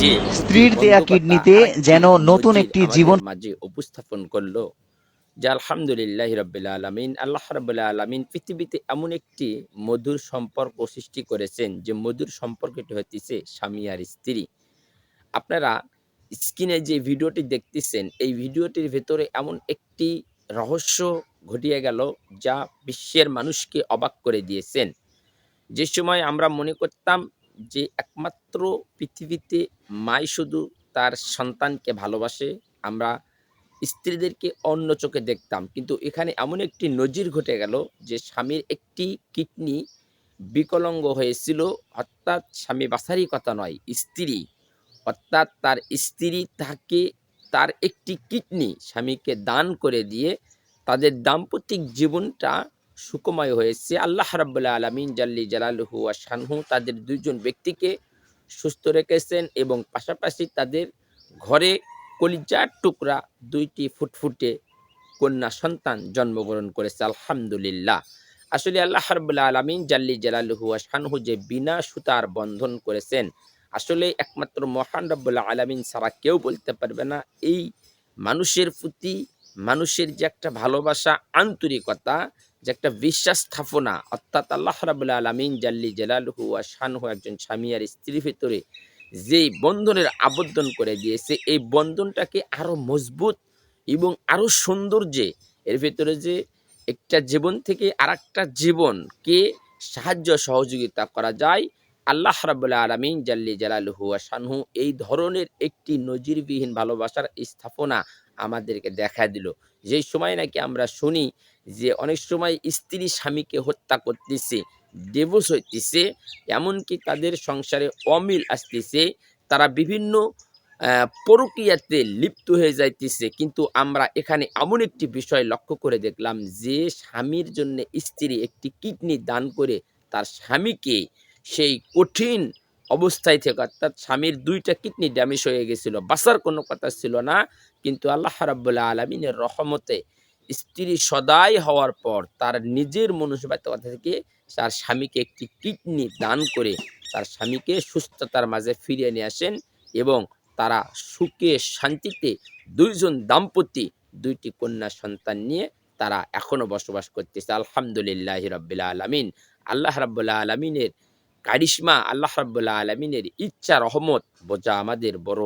যে স্ত্রীর দেয়া কিডনিতে যেন নতুন একটি জীবন মাঝে উপস্থাপন করল যে আলহামদুলিল্লাহ রবিল আলমিন। আল্লাহ রবিল্লা আলমিন পৃথিবীতে এমন একটি মধুর সম্পর্ক সৃষ্টি করেছেন যে মধুর সম্পর্কটি হচ্ছে স্বামী আর স্ত্রী। আপনারা স্ক্রিনে যে ভিডিওটি দেখতেছেন এই ভিডিওটির ভেতরে এমন একটি রহস্য ঘটিয়ে গেল যা বিশ্বের মানুষকে অবাক করে দিয়েছেন। যে সময় আমরা মনে করতাম যে একমাত্র পৃথিবীতে মাই শুধু তার সন্তানকে ভালোবাসে, আমরা স্ত্রীদেরকে অন্য চোখে দেখতাম। কিন্তু এখানে এমন একটি নজির ঘটে গেল যে স্বামীর একটি কিডনি বিকলঙ্গ হয়েছিল, অর্থাৎ স্বামী বাসারই কথা নয়, স্ত্রী। অর্থাৎ তার স্ত্রী তাকে তার একটি কিডনি স্বামীকে দান করে দিয়ে তাদের দাম্পত্যিক জীবনটা সুখময় হয়েছে। আল্লাহ রাব্বুল্লাহ আলমিন জাল্লি জালালহু শানহু তাদের দুইজন ব্যক্তিকে সুস্থ রেখেছেন এবং পাশাপাশি তাদের ঘরে কলিজার টুকরা দুইটি ফুটফুটে কন্যা সন্তান জন্মগ্রহণ করেছে। আলহামদুলিল্লাহ। আসলে আল্লাহ রাব্বুল্লাহ আলমিন জাল্লি জালালহু শানহু যে বিনা সুতার বন্ধন করেছেন, আসলে একমাত্র মহান রব্বুল্লাহ আলমিন ছাড়া কেউ বলতে পারবে না। এই মানুষের প্রতি মানুষের যে একটা ভালোবাসা, আন্তরিকতা যে একটা বিশ্বাস স্থাপনা, অর্থাৎ আল্লাহ রাবুল্লা আলমিন জাল্লি জেলালহু আর শানহু একজন স্বামী আর স্ত্রীর ভেতরে যেই বন্ধনের আবদ্ধন করে দিয়েছে, এই বন্ধনটাকে আরও মজবুত এবং আরও সৌন্দর্যে, এর ভেতরে যে একটা জীবন থেকে আর জীবনকে সাহায্য সহযোগিতা করা যায় আল্লাহ রাবুল্লাহ আলমিন জাল্লি জালালহু শানহু এই ধরনের একটি নজিরবিহীন ভালোবাসার স্থাপনা আমাদেরকে দেখা দিল। যেই সময় নাকি আমরা শুনি যে অনেক সময় স্ত্রী স্বামীকে হত্যা করতেছে ডিভোর্স হইতেছে, এমনকি তাদের সংসারে অমিল আসতেছে, তারা বিভিন্ন প্রক্রিয়াতে লিপ্ত হয়ে যাইতেছে। কিন্তু আমরা এখানে এমন একটি বিষয় লক্ষ্য করে দেখলাম যে স্বামীর জন্য স্ত্রী একটি কিডনি দান করে তার স্বামীকে সেই কঠিন অবস্থায় থেকে, অর্থাৎ স্বামীর দুইটা কিডনি ড্যামেজ হয়ে গেছিল বাসার কোনো কথা ছিল না, কিন্তু আল্লাহ রাব্বুল্লাহ আলমিনের রহমতে স্ত্রী সদাই হওয়ার পর তার নিজের মনুষ্যবাদিতা থেকে তার স্বামীকে একটি কিডনি দান করে তার স্বামীকে সুস্থতার মাঝে ফিরিয়ে নিয়ে আসেন এবং তারা সুখে শান্তিতে দুইজন দাম্পতি, দুইটি কন্যা সন্তান নিয়ে তারা এখনও বসবাস করতেছে। আলহামদুলিল্লাহ রব্বিল্লা আলমিন। আল্লাহ রাব্বুল্লাহ আলমিনের কারিশমা আল্লাহ রাব্বুল্লাহ আলমিনের ইচ্ছা, রহমত বোঝা আমাদের বড়।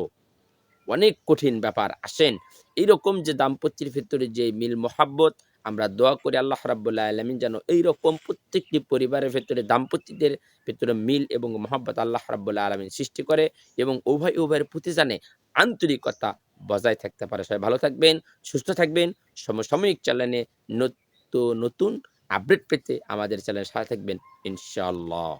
অনেক কঠিন ব্যাপার আসেন। এইরকম যে দাম্পত্যের ভিতরে যে মিল মোহাব্বত, আমরা দোয়া করি আল্লাহ রাব্বুল্লাহ আলমিন যেন এইরকম প্রত্যেকটি পরিবারের ভেতরে দাম্পত্যদের ভেতরে মিল এবং মোহাব্বত আল্লাহ রাব্বুল্লাহ আলমিন সৃষ্টি করে এবং উভয় উভয়ের প্রতি জানে আন্তরিকতা বজায় থাকতে পারে। সবাই ভালো থাকবেন, সুস্থ থাকবেন। সমসাময়িক চ্যানেলে নতুন নতুন আপডেট পেতে আমাদের চ্যানেল সাথে থাকবেন ইনশাআল্লাহ।